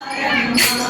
నమ్మమ్మ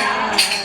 Yeah.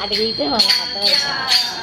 అడిగితే వాళ్ళకి అర్థమవుతుంది